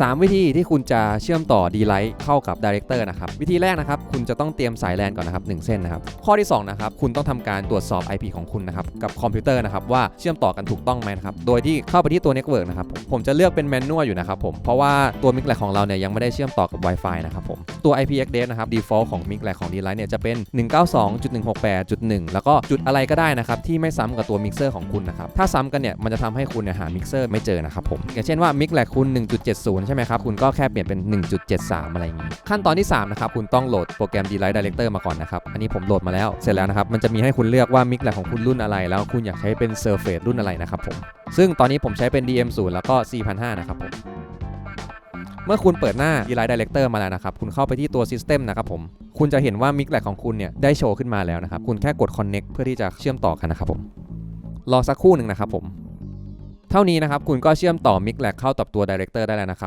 3 วิธีที่คุณจะเชื่อมต่อ D-Lite เข้ากับ Director นะครับวิธีแรกนะครับคุณจะต้องเตรียมสายแลนก่อนนะครับ1เส้นนะครับข้อที่2นะครับคุณต้องทำการตรวจสอบ IP ของคุณนะครับกับคอมพิวเตอร์นะครับว่าเชื่อมต่อกันถูกต้องไหมนะครับโดยที่เข้าไปที่ตัว Network นะครับผมจะเลือกเป็นแมนนวลอยู่นะครับผมเพราะว่าตัว m i x l a b ของเราเนี่ยยังไม่ได้เชื่อมต่อกับ Wi-Fi นะครับผมตัว IP address นะครับ default ของ m i x l a b ของ D-Lite เนี่ยจะเป็น 192.168.1 แล้วก็จุดอะไรก็ได้นะครับที่ไม่ซ้ำกับตัวมิกเซอร์ของคุณนะครับถ้าซ้ำกันเนี่ยมันจะทำให้คุณเนี่ยหามิกเซอร์ไม่เจอนะครับผมอย่างเช่นว่า m i x l a b คุณ1.70ใช่ไหมครับคุณก็แค่เปลี่ยนเป็น 1.73 อะไรอย่างงี้ ขั้นตอนที่ 3 นะครับ คุณต้องโหลดโปรแกรม D Light Director มาก่อนนะครับ อันนี้ผมโหลดมาแล้วเสร็จแล้วนะครับ มันจะมีให้คุณเลือกว่า m i x l a b ของคุณรุ่นอะไร แล้วคุณอยากใช้เป็น Surface รุ่นอะไรนะครับผมซึ่งตอนนี้ผมใช้เป็น DM0 แล้วก็4,500นะครับผมเมื่อคุณเปิดหน้า D Light Director มาแล้วนะครับคุณเข้าไปที่ตัว System นะครับผมคุณจะเห็นว่า m i x l a b ของคุณเนี่ยได้โชว์ขึ้นมาแล้วนะครับคุณแค่กด Connect เพื่อที่จะเชื่อมต่อกันนะครับผมรอสักครู่หนึ่งนะครับผมเท่านี้นะครับคุณก็เชื่อมต่อ m i x l a b เข้ากับตัว Director ได้แล้วนะครับ